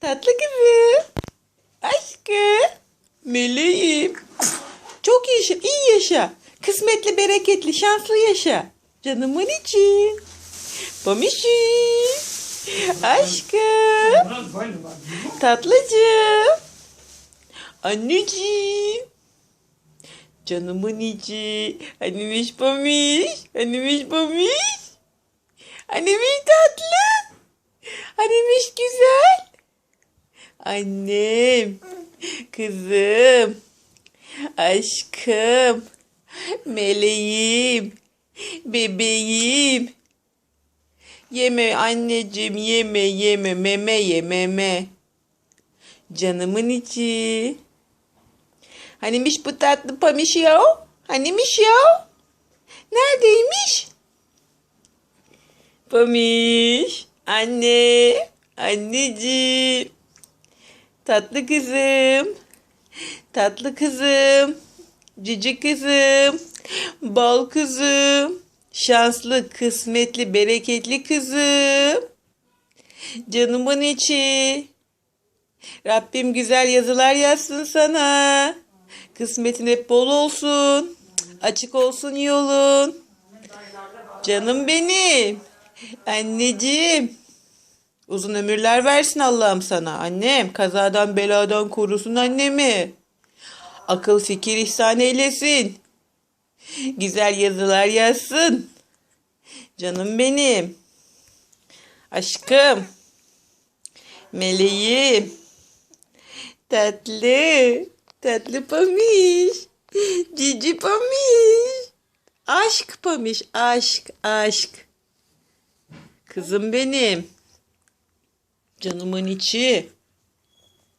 Tatlı kızım. Aşkım. Meleğim. Çok yaşa, iyi yaşa. Kısmetli, bereketli, şanslı yaşa. Canımın için. Pamişim. Aşkım. Tatlıcığım. Anneciğim. Canımın içi. Annemiş pamiş. Annemiş pamiş. Annemiş tatlı. Annemiş güzel. Annem. Kızım. Aşkım. Meleğim. Bebeğim. Yeme anneciğim yeme yeme meme ye meme. Canımın içi. Hanimiş bu tatlı pamiş ya? Hanimiş ya? Neredeymiş? Pamiş. Anne. Anneciğim. Tatlı kızım. Tatlı kızım. Cici kızım. Bal kızım. Şanslı, kısmetli, bereketli kızım. Canımın içi. Rabbim güzel yazılar yazsın sana. Kısmetin hep bol olsun. Açık olsun yolun. Canım benim. Anneciğim. Uzun ömürler versin Allah'ım sana. Annem kazadan beladan korusun annemi. Akıl fikir ihsan eylesin. Güzel yazılar yazsın. Canım benim. Aşkım. Meleğim. Tatlı. Tatlı pamiş. Cici pamiş. Aşk pamiş. Aşk. Aşk. Kızım benim. Canımın içi.